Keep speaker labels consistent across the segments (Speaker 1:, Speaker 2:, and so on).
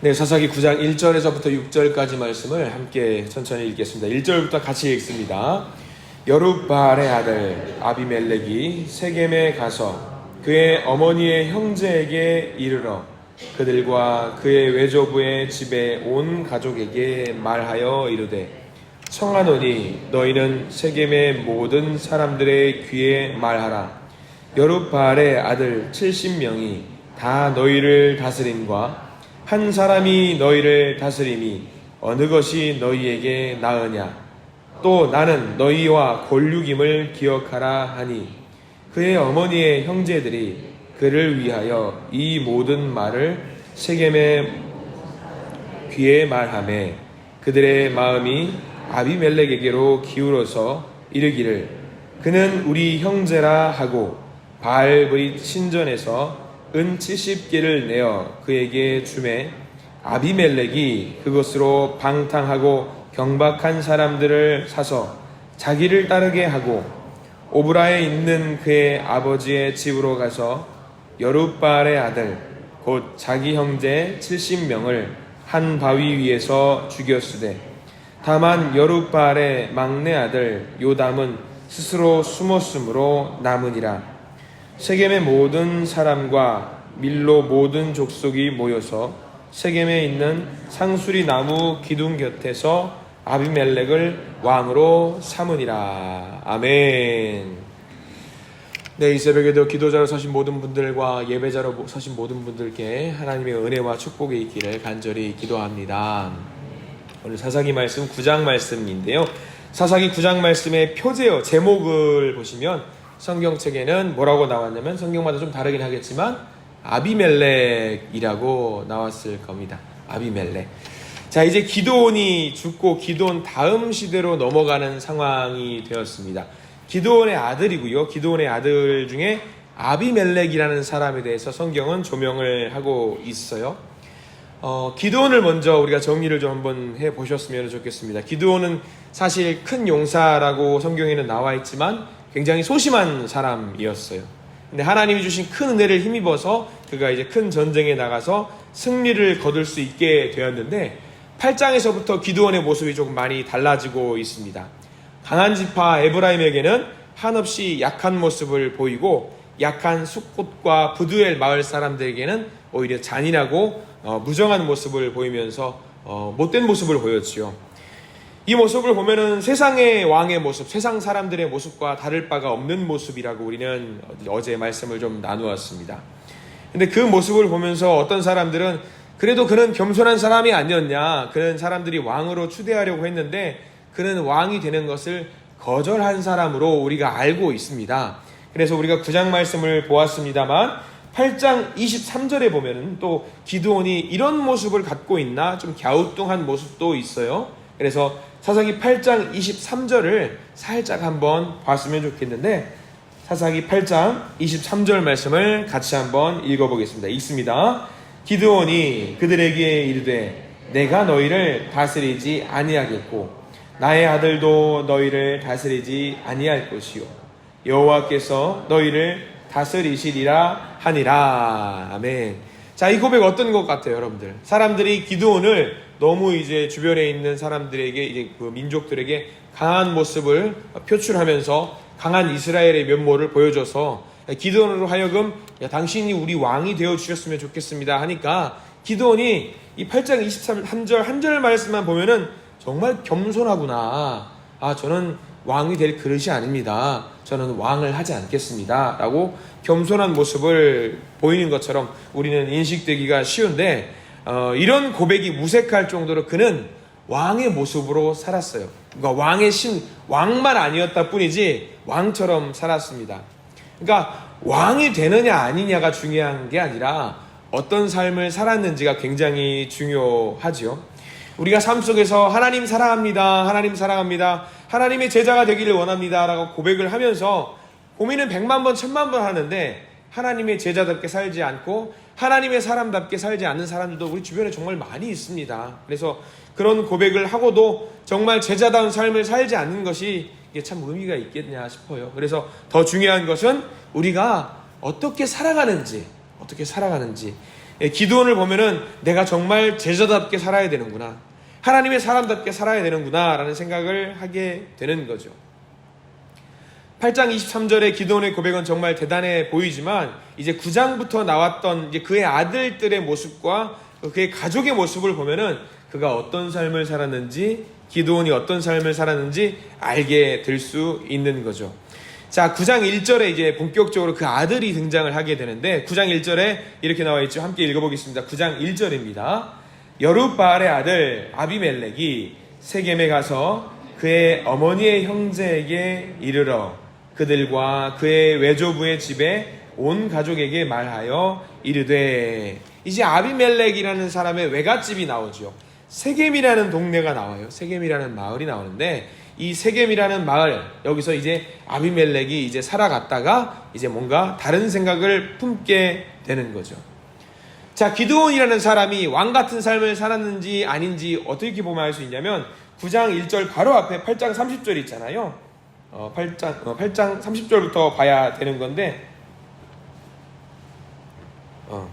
Speaker 1: 네, 사사기 9장 1절에서부터 6절까지 말씀을 함께 천천히 읽겠습니다. 1절부터 같이 읽습니다. 여룻바알의 아들 아비멜렉이 세겜에 가서 그의 어머니의 형제에게 이르러 그들과 그의 외조부의 집에 온 가족에게 말하여 이르되 청하노니 너희는 세겜의 모든 사람들의 귀에 말하라 여룻바알의 아들 70명이 다 너희를 다스림과 한 사람이 너희를 다스림이 어느 것이 너희에게 나으냐? 또 나는 너희와 골육임을 기억하라 하니 그의 어머니의 형제들이 그를 위하여 이 모든 말을 세겜의 귀에 말하매 그들의 마음이 아비멜렉에게로 기울어서 이르기를 그는 우리 형제라 하고 바알브릿 신전에서 은 70개를 내어 그에게 주매 아비멜렉이 그것으로 방탕하고 경박한 사람들을 사서 자기를 따르게 하고 오브라에 있는 그의 아버지의 집으로 가서 여룻바알의 아들 곧 자기 형제 70명을 한 바위 위에서 죽였으되 다만 여룻바알의 막내 아들 요담은 스스로 숨었으므로 남으니라 세겜의 모든 사람과 밀로 모든 족속이 모여서 세겜에 있는 상수리 나무 기둥 곁에서 아비멜렉을 왕으로 삼으니라. 아멘. 네, 이 새벽에도 기도자로 서신 모든 분들과 예배자로 서신 모든 분들께 하나님의 은혜와 축복이 있기를 간절히 기도합니다. 오늘 사사기 말씀 9장 말씀인데요. 사사기 9장 말씀의 표제어 제목을 보시면 성경책에는 뭐라고 나왔냐면 성경마다 좀 다르긴 하겠지만 아비멜렉이라고 나왔을 겁니다. 아비멜렉. 자, 이제 기도원이 죽고 기도원 다음 시대로 넘어가는 상황이 되었습니다. 기도원의 아들이고요. 기도원의 아들 중에 아비멜렉이라는 사람에 대해서 성경은 조명을 하고 있어요. 어, 기도원을 먼저 우리가 정리를 좀 한번 해 보셨으면 좋겠습니다. 기도원은 사실 큰 용사라고 성경에는 나와 있지만 굉장히 소심한 사람이었어요. 근데 하나님이 주신 큰 은혜를 힘입어서 그가 이제 큰 전쟁에 나가서 승리를 거둘 수 있게 되었는데 8장에서부터 기도원의 모습이 조금 많이 달라지고 있습니다. 강한 지파 에브라임에게는 한없이 약한 모습을 보이고 약한 숫꽃과 부두엘 마을 사람들에게는 오히려 잔인하고 어, 무정한 모습을 보이면서 어, 못된 모습을 보였지요. 이 모습을 보면은 세상의 왕의 모습, 세상 사람들의 모습과 다를 바가 없는 모습이라고 우리는 어제 말씀을 좀 나누었습니다. 근데 그 모습을 보면서 어떤 사람들은 그래도 그는 겸손한 사람이 아니었냐. 그런 사람들이 왕으로 추대하려고 했는데 그는 왕이 되는 것을 거절한 사람으로 우리가 알고 있습니다. 그래서 우리가 9장 말씀을 보았습니다만 8장 23절에 보면은 또 기드온이 이런 모습을 갖고 있나 좀 갸우뚱한 모습도 있어요. 그래서 사사기 8장 23절을 살짝 한번 봤으면 좋겠는데 사사기 8장 23절 말씀을 같이 한번 읽어보겠습니다. 읽습니다. 기드온이 그들에게 이르되 내가 너희를 다스리지 아니하겠고 나의 아들도 너희를 다스리지 아니할 것이요 여호와께서 너희를 다스리시리라 하니라 아멘. 자, 이 고백 어떤 것 같아요, 여러분들? 사람들이 기드온을 너무 이제 주변에 있는 사람들에게 이제 그 민족들에게 강한 모습을 표출하면서 강한 이스라엘의 면모를 보여줘서 기드온으로 하여금 야, 당신이 우리 왕이 되어 주셨으면 좋겠습니다 하니까 기드온이 이 8장 23절 한절 말씀만 보면은 정말 겸손하구나. 아, 저는 왕이 될 그릇이 아닙니다. 저는 왕을 하지 않겠습니다. 라고 겸손한 모습을 보이는 것처럼 우리는 인식되기가 쉬운데, 어, 이런 고백이 무색할 정도로 그는 왕의 모습으로 살았어요. 그러니까 왕의 신, 왕만 아니었다 뿐이지 왕처럼 살았습니다. 그러니까 왕이 되느냐 아니냐가 중요한 게 아니라 어떤 삶을 살았는지가 굉장히 중요하지요. 우리가 삶 속에서 하나님 사랑합니다. 하나님 사랑합니다. 하나님의 제자가 되기를 원합니다. 라고 고백을 하면서 고민은 백만 번, 천만 번 하는데 하나님의 제자답게 살지 않고 하나님의 사람답게 살지 않는 사람들도 우리 주변에 정말 많이 있습니다. 그래서 그런 고백을 하고도 정말 제자다운 삶을 살지 않는 것이 이게 참 의미가 있겠냐 싶어요. 그래서 더 중요한 것은 우리가 어떻게 살아가는지, 어떻게 살아가는지. 예, 기도원을 보면은 내가 정말 제자답게 살아야 되는구나. 하나님의 사람답게 살아야 되는구나. 라는 생각을 하게 되는 거죠. 8장 23절의 기도원의 고백은 정말 대단해 보이지만 이제 9장부터 나왔던 이제 그의 아들들의 모습과 그의 가족의 모습을 보면은 그가 어떤 삶을 살았는지 기도원이 어떤 삶을 살았는지 알게 될 수 있는 거죠. 자, 9장 1절에 이제 본격적으로 그 아들이 등장을 하게 되는데 9장 1절에 이렇게 나와 있죠. 함께 읽어보겠습니다. 9장 1절입니다. 여룻바알의 아들 아비멜렉이 세겜에 가서 그의 어머니의 형제에게 이르러 그들과 그의 외조부의 집에 온 가족에게 말하여 이르되 이제 아비멜렉이라는 사람의 외갓집이 나오죠. 세겜이라는 동네가 나와요. 세겜이라는 마을이 나오는데 이 세겜이라는 마을 여기서 이제 아비멜렉이 이제 살아갔다가 이제 뭔가 다른 생각을 품게 되는 거죠. 자, 기드온이라는 사람이 왕 같은 삶을 살았는지 아닌지 어떻게 보면 알 수 있냐면 9장 1절 바로 앞에 8장 30절 있잖아요. 어, 8장, 어, 8장 30절부터 봐야 되는 건데, 어.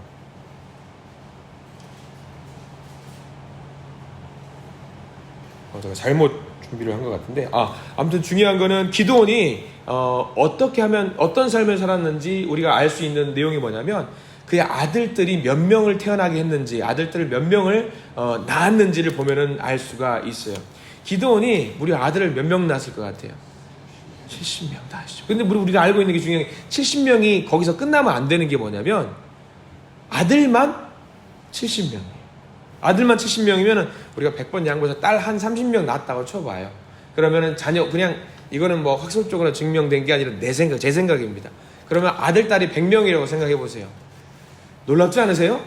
Speaker 1: 어, 제가 잘못 준비를 한 것 같은데, 아, 아무튼 중요한 거는 기도원이 어, 어떻게 하면 어떤 삶을 살았는지 우리가 알 수 있는 내용이 뭐냐면, 그의 아들들이 몇 명을 태어나게 했는지, 아들들을 몇 명을 어, 낳았는지를 보면은 알 수가 있어요. 기도원이 우리 아들을 몇 명 낳았을 것 같아요? 70명 낳았죠. 근데 우리- 우리가 알고 있는 게 중요한 게 70명이 거기서 끝나면 안 되는 게 뭐냐면 아들만 70명이에요. 아들만 70명이면 우리가 100번 양보해서 딸 한 30명 낳았다고 쳐봐요. 그러면은 자녀 그냥 이거는 뭐 학술적으로 증명된 게 아니라 내 생각, 제 생각입니다. 그러면 아들 딸이 100명이라고 생각해 보세요. 놀랍지 않으세요?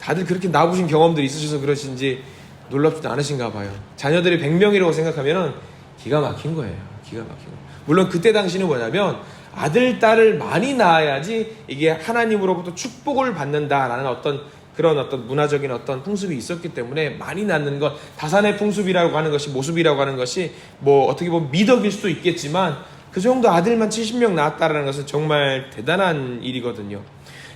Speaker 1: 다들 그렇게 낳아보신 경험들이 있으셔서 그러신지 놀랍지도 않으신가 봐요. 자녀들이 100명이라고 생각하면은 기가 막힌 거예요. 기가 막힌 거예요. 물론 그때 당시는 뭐냐면 아들, 딸을 많이 낳아야지 이게 하나님으로부터 축복을 받는다라는 어떤 그런 어떤 문화적인 어떤 풍습이 있었기 때문에 많이 낳는 것, 다산의 풍습이라고 하는 것이 모습이라고 하는 것이 뭐 어떻게 보면 미덕일 수도 있겠지만 그 정도 아들만 70명 낳았다라는 것은 정말 대단한 일이거든요.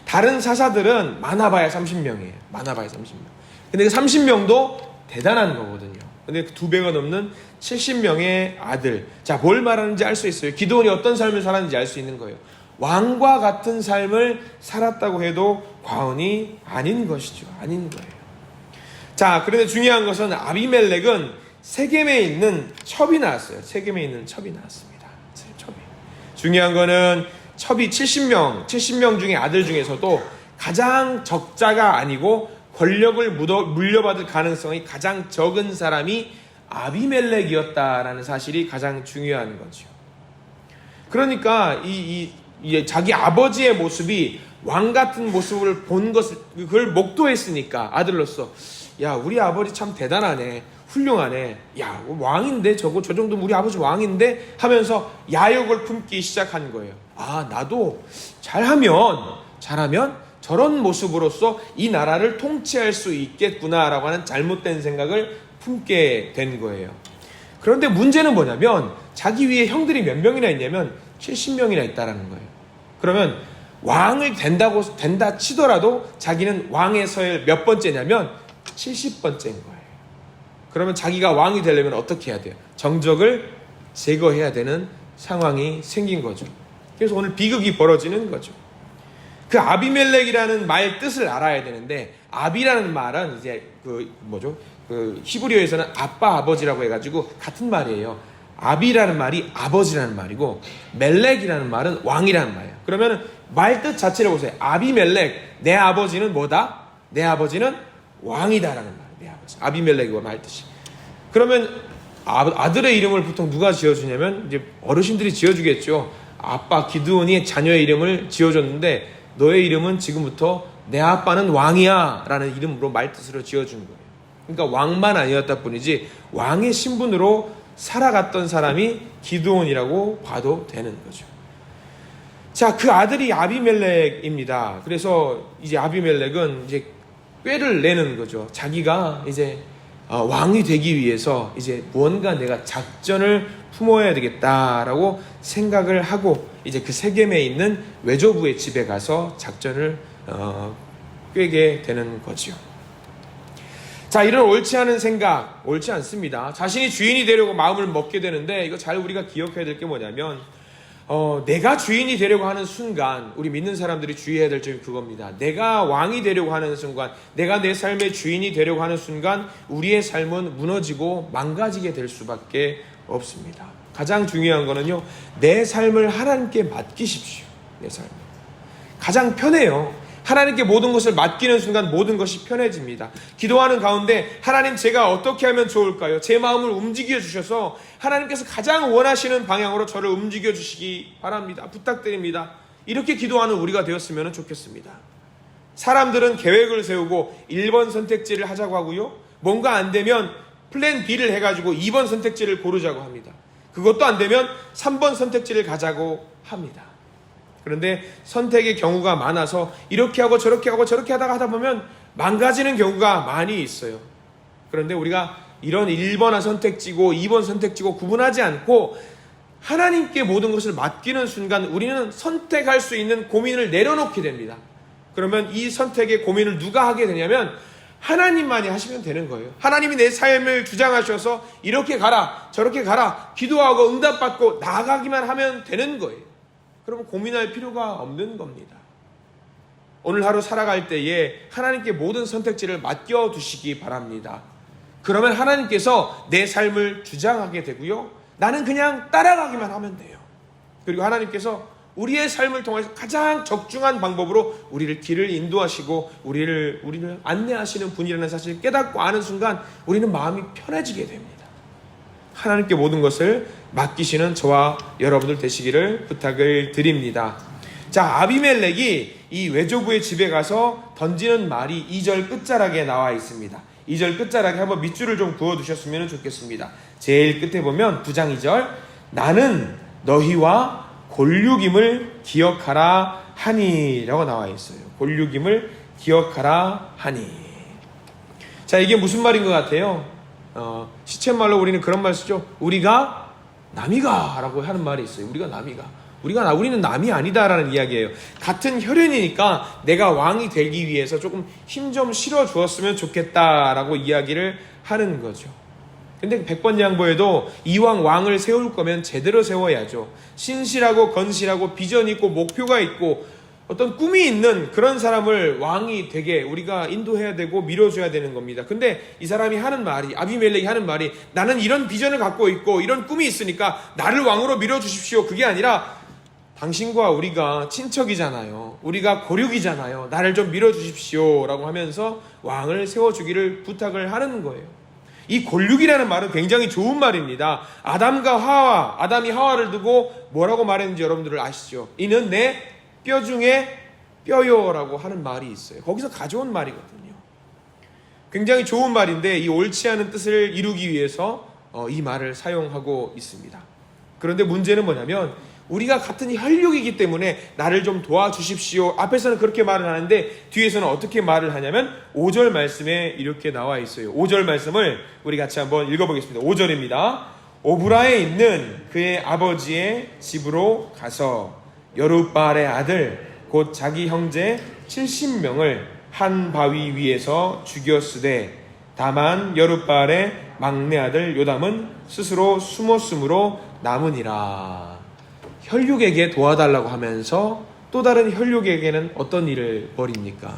Speaker 1: 다른 사사들은 많아봐야 30명이에요. 많아봐야 30명. 근데 그 30명도 대단한 거거든요. 근데 그 두 배가 넘는 70명의 아들. 자, 뭘 말하는지 알 수 있어요. 기도원이 어떤 삶을 살았는지 알 수 있는 거예요. 왕과 같은 삶을 살았다고 해도 과언이 아닌 것이죠. 아닌 거예요. 자, 그런데 중요한 것은 아비멜렉은 세겜에 있는 첩이 나왔어요. 세겜에 있는 첩이 나왔습니다. 첩이. 중요한 거는 첩이 70명, 70명 중에 아들 중에서도 가장 적자가 아니고 권력을 묻어, 물려받을 가능성이 가장 적은 사람이 아비멜렉이었다라는 사실이 가장 중요한 거죠. 그러니까 이, 이, 이 자기 아버지의 모습이 왕 같은 모습을 본 것을 그걸 목도했으니까 아들로서 야 우리 아버지 참 대단하네 훌륭하네 야 왕인데 저거 저 정도면 우리 아버지 왕인데 하면서 야욕을 품기 시작한 거예요 아 나도 잘하면 잘하면 저런 모습으로서 이 나라를 통치할 수 있겠구나라고 하는 잘못된 생각을 품게 된 거예요 그런데 문제는 뭐냐면 자기 위에 형들이 몇 명이나 있냐면 70명이나 있다라는 거예요. 그러면 왕을 된다고 된다 치더라도 자기는 왕의 서열 몇 번째냐면 70번째인 거예요. 그러면 자기가 왕이 되려면 어떻게 해야 돼요? 정적을 제거해야 되는 상황이 생긴 거죠. 그래서 오늘 비극이 벌어지는 거죠. 그 아비멜렉이라는 말 뜻을 알아야 되는데 아비라는 말은 이제 그 뭐죠? 그 히브리어에서는 아빠 아버지라고 해가지고 같은 말이에요. 아비라는 말이 아버지라는 말이고 멜렉이라는 말은 왕이라는 말이에요. 그러면 말 뜻 자체를 보세요. 아비멜렉 내 아버지는 뭐다? 내 아버지는 왕이다라는 말. 내 아버지 아비멜렉이고 말 뜻이. 그러면 아- 아들의 이름을 보통 누가 지어주냐면 이제 어르신들이 지어주겠죠. 아빠 기드온이 자녀의 이름을 지어줬는데 너의 이름은 지금부터 내 아빠는 왕이야라는 이름으로 말뜻으로 지어준 거예요. 그러니까 왕만 아니었다 뿐이지 왕의 신분으로 살아갔던 사람이 기드온이라고 봐도 되는 거죠. 자, 그 아들이 아비멜렉입니다. 그래서 이제 아비멜렉은 이제 꾀를 내는 거죠. 자기가 이제 어, 왕이 되기 위해서 이제 무언가 내가 작전을 품어야 되겠다라고 생각을 하고 이제 그 세겜에 있는 외조부의 집에 가서 작전을 어, 꿰게 되는 거지요. 자, 이런 옳지 않은 생각, 옳지 않습니다. 자신이 주인이 되려고 마음을 먹게 되는데, 이거 잘 우리가 기억해야 될 게 뭐냐면, 어, 내가 주인이 되려고 하는 순간, 우리 믿는 사람들이 주의해야 될 점이 그겁니다. 내가 왕이 되려고 하는 순간, 내가 내 삶의 주인이 되려고 하는 순간, 우리의 삶은 무너지고 망가지게 될 수밖에 없습니다. 가장 중요한 거는요, 내 삶을 하나님께 맡기십시오. 내 삶을. 가장 편해요. 하나님께 모든 것을 맡기는 순간 모든 것이 편해집니다. 기도하는 가운데 하나님 제가 어떻게 하면 좋을까요? 제 마음을 움직여 주셔서 하나님께서 가장 원하시는 방향으로 저를 움직여 주시기 바랍니다. 부탁드립니다. 이렇게 기도하는 우리가 되었으면 좋겠습니다. 사람들은 계획을 세우고 1번 선택지를 하자고 하고요. 뭔가 안 되면 플랜 B를 해가지고 2번 선택지를 고르자고 합니다. 그것도 안 되면 3번 선택지를 가자고 합니다. 그런데 선택의 경우가 많아서 이렇게 하고 저렇게 하고 저렇게 하다가 하다 보면 망가지는 경우가 많이 있어요. 그런데 우리가 이런 1번 선택지고 2번 선택지고 구분하지 않고 하나님께 모든 것을 맡기는 순간 우리는 선택할 수 있는 고민을 내려놓게 됩니다. 그러면 이 선택의 고민을 누가 하게 되냐면 하나님만이 하시면 되는 거예요. 하나님이 내 삶을 주장하셔서 이렇게 가라, 저렇게 가라, 기도하고 응답받고 나가기만 하면 되는 거예요. 그러면 고민할 필요가 없는 겁니다. 오늘 하루 살아갈 때에 하나님께 모든 선택지를 맡겨 두시기 바랍니다. 그러면 하나님께서 내 삶을 주장하게 되고요. 나는 그냥 따라가기만 하면 돼요. 그리고 하나님께서 우리의 삶을 통해서 가장 적중한 방법으로 우리를 길을 인도하시고 우리를 우리를 안내하시는 분이라는 사실을 깨닫고 아는 순간 우리는 마음이 편해지게 됩니다. 하나님께 모든 것을 맡기시는 저와 여러분들 되시기를 부탁을 드립니다. 자, 아비멜렉이 이 외조부의 집에 가서 던지는 말이 2절 끝자락에 나와 있습니다. 2절 끝자락에 한번 밑줄을 좀 그어 두셨으면 좋겠습니다. 제일 끝에 보면 9장 2절 나는 너희와 골육임을 기억하라 하니라고 나와 있어요. 골육임을 기억하라 하니. 자, 이게 무슨 말인 것 같아요? 어, 시쳇말로 우리는 그런 말 쓰죠. 우리가 남이가라고 하는 말이 있어요. 우리가 남이가. 우리가 나, 우리는 남이 아니다라는 이야기예요. 같은 혈연이니까 내가 왕이 되기 위해서 조금 힘 좀 실어 주었으면 좋겠다라고 이야기를 하는 거죠. 근데 백번 양보에도 이왕 왕을 세울 거면 제대로 세워야죠. 신실하고 건실하고 비전 있고 목표가 있고 어떤 꿈이 있는 그런 사람을 왕이 되게 우리가 인도해야 되고 밀어줘야 되는 겁니다. 근데 이 사람이 하는 말이 아비멜렉이 하는 말이 나는 이런 비전을 갖고 있고 이런 꿈이 있으니까 나를 왕으로 밀어주십시오. 그게 아니라 당신과 우리가 친척이잖아요. 우리가 고륙이잖아요. 나를 좀 밀어주십시오. 라고 하면서 왕을 세워주기를 부탁을 하는 거예요. 이 골육이라는 말은 굉장히 좋은 말입니다. 아담과 하와, 아담이 하와를 두고 뭐라고 말했는지 여러분들 아시죠? 이는 내 뼈 중에 뼈요라고 하는 말이 있어요. 거기서 가져온 말이거든요. 굉장히 좋은 말인데 이 옳지 않은 뜻을 이루기 위해서 어, 이 말을 사용하고 있습니다. 그런데 문제는 뭐냐면 우리가 같은 혈육이기 때문에 나를 좀 도와주십시오. 앞에서는 그렇게 말을 하는데 뒤에서는 어떻게 말을 하냐면 5절 말씀에 이렇게 나와 있어요. 5절 말씀을 우리 같이 한번 읽어보겠습니다. 5절입니다. 오브라에 있는 그의 아버지의 집으로 가서 여룻발의 아들 곧 자기 형제 70명을 한 바위 위에서 죽였으되 다만 여룻발의 막내 아들 요담은 스스로 숨었으므로 남으니라. 혈육에게 도와달라고 하면서 또 다른 혈육에게는 어떤 일을 벌입니까?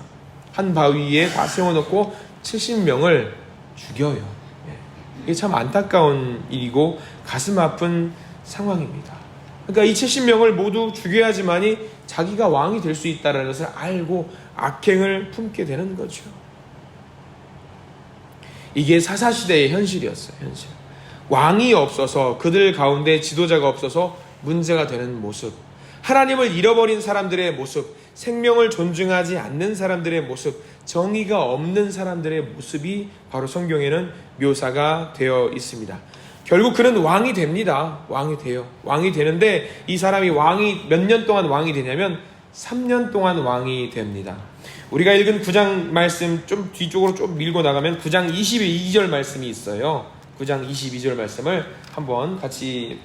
Speaker 1: 한 바위에 다 세워놓고 70명을 죽여요. 예. 이게 참 안타까운 일이고 가슴 아픈 상황입니다. 그러니까 이 70명을 모두 죽여야지만이 자기가 왕이 될 수 있다는 것을 알고 악행을 품게 되는 거죠. 이게 사사시대의 현실이었어요, 현실. 왕이 없어서 그들 가운데 지도자가 없어서 문제가 되는 모습. 하나님을 잃어버린 사람들의 모습. 생명을 존중하지 않는 사람들의 모습. 정의가 없는 사람들의 모습이 바로 성경에는 묘사가 되어 있습니다. 결국 그는 왕이 됩니다. 왕이 돼요. 왕이 되는데 이 사람이 왕이 몇 년 동안 왕이 되냐면 3년 동안 왕이 됩니다. 우리가 읽은 9장 말씀 좀 뒤쪽으로 좀 밀고 나가면 9장 22절 말씀이 있어요. 9장 22절 말씀을 한번 같이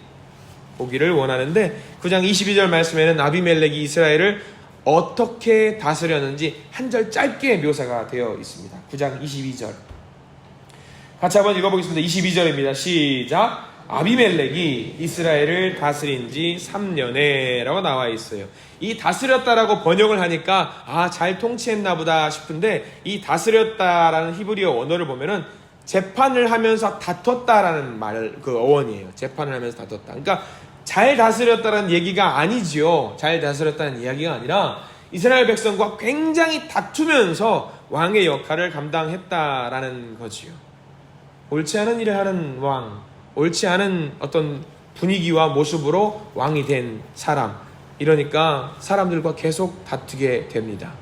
Speaker 1: 보기를 원하는데 9장 22절 말씀에는 아비멜렉이 이스라엘을 어떻게 다스렸는지 한 절 짧게 묘사가 되어 있습니다. 9장 22절. 같이 한번 읽어보겠습니다. 22절입니다. 시작. 아비멜렉이 이스라엘을 다스린 지 3년에 라고 나와 있어요. 이 다스렸다라고 번역을 하니까 아, 잘 통치했나 보다 싶은데 이 다스렸다라는 히브리어 언어를 보면은 재판을 하면서 다퉜다라는 말 그 어원이에요. 재판을 하면서 다퉜다. 그러니까 잘 다스렸다는 얘기가 아니지요. 잘 다스렸다는 이야기가 아니라 이스라엘 백성과 굉장히 다투면서 왕의 역할을 감당했다라는 거지요. 옳지 않은 일을 하는 왕, 옳지 않은 어떤 분위기와 모습으로 왕이 된 사람. 이러니까 사람들과 계속 다투게 됩니다.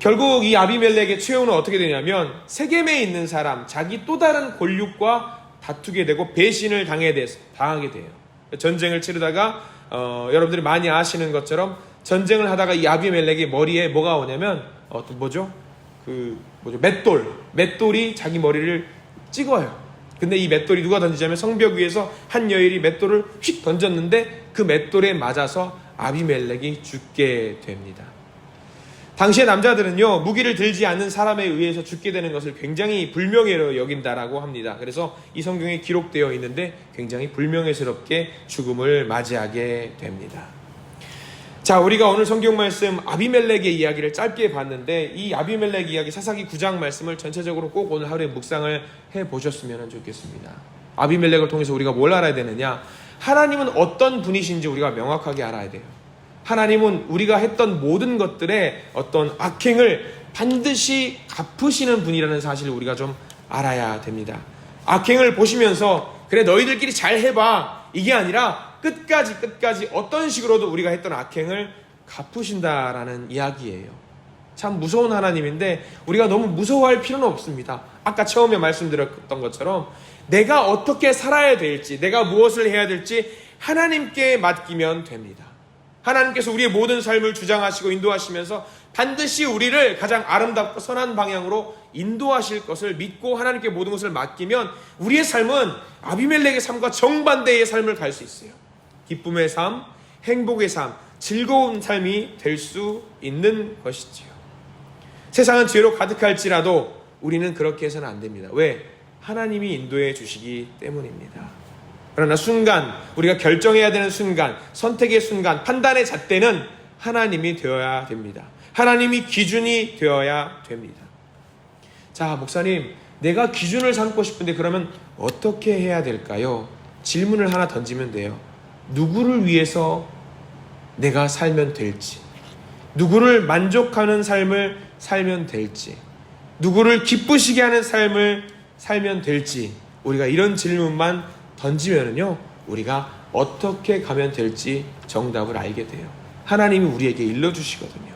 Speaker 1: 결국 이 아비멜렉의 최후는 어떻게 되냐면 세겜에 있는 사람, 자기 또 다른 권력과 다투게 되고 배신을 당해 돼, 당하게 돼요. 전쟁을 치르다가 어, 여러분들이 많이 아시는 것처럼 전쟁을 하다가 이 아비멜렉의 머리에 뭐가 오냐면 어, 또 뭐죠? 그 뭐죠? 맷돌, 맷돌이 자기 머리를 찍어요. 근데 이 맷돌이 누가 던지자면 성벽 위에서 한 여인이 맷돌을 휙 던졌는데 그 맷돌에 맞아서 아비멜렉이 죽게 됩니다. 당시의 남자들은요 무기를 들지 않는 사람에 의해서 죽게 되는 것을 굉장히 불명예로 여긴다라고 합니다. 그래서 이 성경에 기록되어 있는데 굉장히 불명예스럽게 죽음을 맞이하게 됩니다. 자, 우리가 오늘 성경 말씀 아비멜렉의 이야기를 짧게 봤는데 이 아비멜렉 이야기 사사기 9장 말씀을 전체적으로 꼭 오늘 하루에 묵상을 해 보셨으면 좋겠습니다. 아비멜렉을 통해서 우리가 뭘 알아야 되느냐? 하나님은 어떤 분이신지 우리가 명확하게 알아야 돼요. 하나님은 우리가 했던 모든 것들의 어떤 악행을 반드시 갚으시는 분이라는 사실을 우리가 좀 알아야 됩니다. 악행을 보시면서 그래 너희들끼리 잘 해봐 이게 아니라 끝까지 끝까지 어떤 식으로도 우리가 했던 악행을 갚으신다라는 이야기예요. 참 무서운 하나님인데 우리가 너무 무서워할 필요는 없습니다. 아까 처음에 말씀드렸던 것처럼 내가 어떻게 살아야 될지, 내가 무엇을 해야 될지 하나님께 맡기면 됩니다. 하나님께서 우리의 모든 삶을 주장하시고 인도하시면서 반드시 우리를 가장 아름답고 선한 방향으로 인도하실 것을 믿고 하나님께 모든 것을 맡기면 우리의 삶은 아비멜렉의 삶과 정반대의 삶을 갈 수 있어요. 기쁨의 삶, 행복의 삶, 즐거운 삶이 될 수 있는 것이지요. 세상은 죄로 가득할지라도 우리는 그렇게 해서는 안 됩니다. 왜? 하나님이 인도해 주시기 때문입니다. 그러나 순간, 우리가 결정해야 되는 순간, 선택의 순간, 판단의 잣대는 하나님이 되어야 됩니다. 하나님이 기준이 되어야 됩니다. 자, 목사님, 내가 기준을 삼고 싶은데 그러면 어떻게 해야 될까요? 질문을 하나 던지면 돼요. 누구를 위해서 내가 살면 될지, 누구를 만족하는 삶을 살면 될지, 누구를 기쁘시게 하는 삶을 살면 될지, 우리가 이런 질문만 던지면은요, 우리가 어떻게 가면 될지 정답을 알게 돼요. 하나님이 우리에게 일러주시거든요.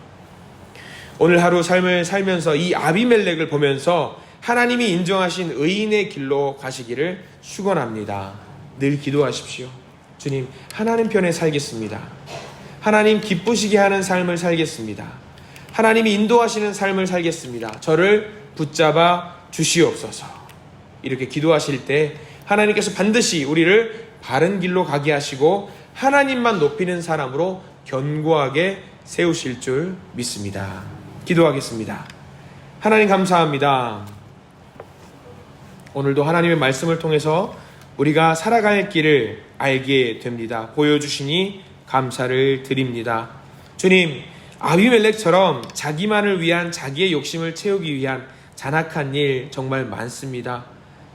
Speaker 1: 오늘 하루 삶을 살면서 이 아비멜렉을 보면서 하나님이 인정하신 의인의 길로 가시기를 축원합니다. 늘 기도하십시오. 주님, 하나님 편에 살겠습니다. 하나님 기쁘시게 하는 삶을 살겠습니다. 하나님이 인도하시는 삶을 살겠습니다. 저를 붙잡아 주시옵소서. 이렇게 기도하실 때 하나님께서 반드시 우리를 바른 길로 가게 하시고 하나님만 높이는 사람으로 견고하게 세우실 줄 믿습니다. 기도하겠습니다. 하나님 감사합니다. 오늘도 하나님의 말씀을 통해서 우리가 살아갈 길을 알게 됩니다. 보여주시니 감사를 드립니다. 주님, 아비멜렉처럼 자기만을 위한 자기의 욕심을 채우기 위한 잔악한 일 정말 많습니다.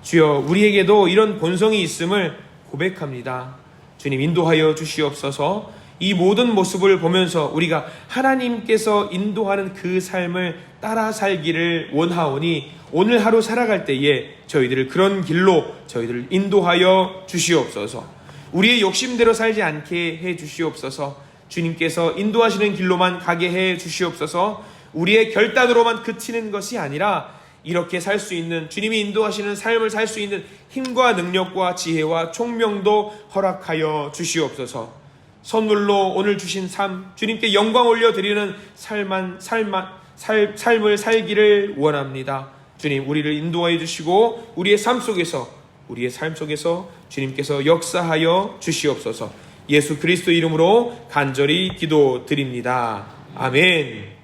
Speaker 1: 주여, 우리에게도 이런 본성이 있음을 고백합니다. 주님, 인도하여 주시옵소서 이 모든 모습을 보면서 우리가 하나님께서 인도하는 그 삶을 따라 살기를 원하오니 오늘 하루 살아갈 때에 저희들을 그런 길로 저희들을 인도하여 주시옵소서. 우리의 욕심대로 살지 않게 해 주시옵소서. 주님께서 인도하시는 길로만 가게 해 주시옵소서. 우리의 결단으로만 그치는 것이 아니라 이렇게 살 수 있는 주님이 인도하시는 삶을 살 수 있는 힘과 능력과 지혜와 총명도 허락하여 주시옵소서. 선물로 오늘 주신 삶, 주님께 영광 올려드리는 삶만, 삶만, 살, 삶을 살기를 원합니다. 주님, 우리를 인도하여 주시고, 우리의 삶 속에서, 우리의 삶 속에서 주님께서 역사하여 주시옵소서. 예수 그리스도 이름으로 간절히 기도 드립니다. 아멘.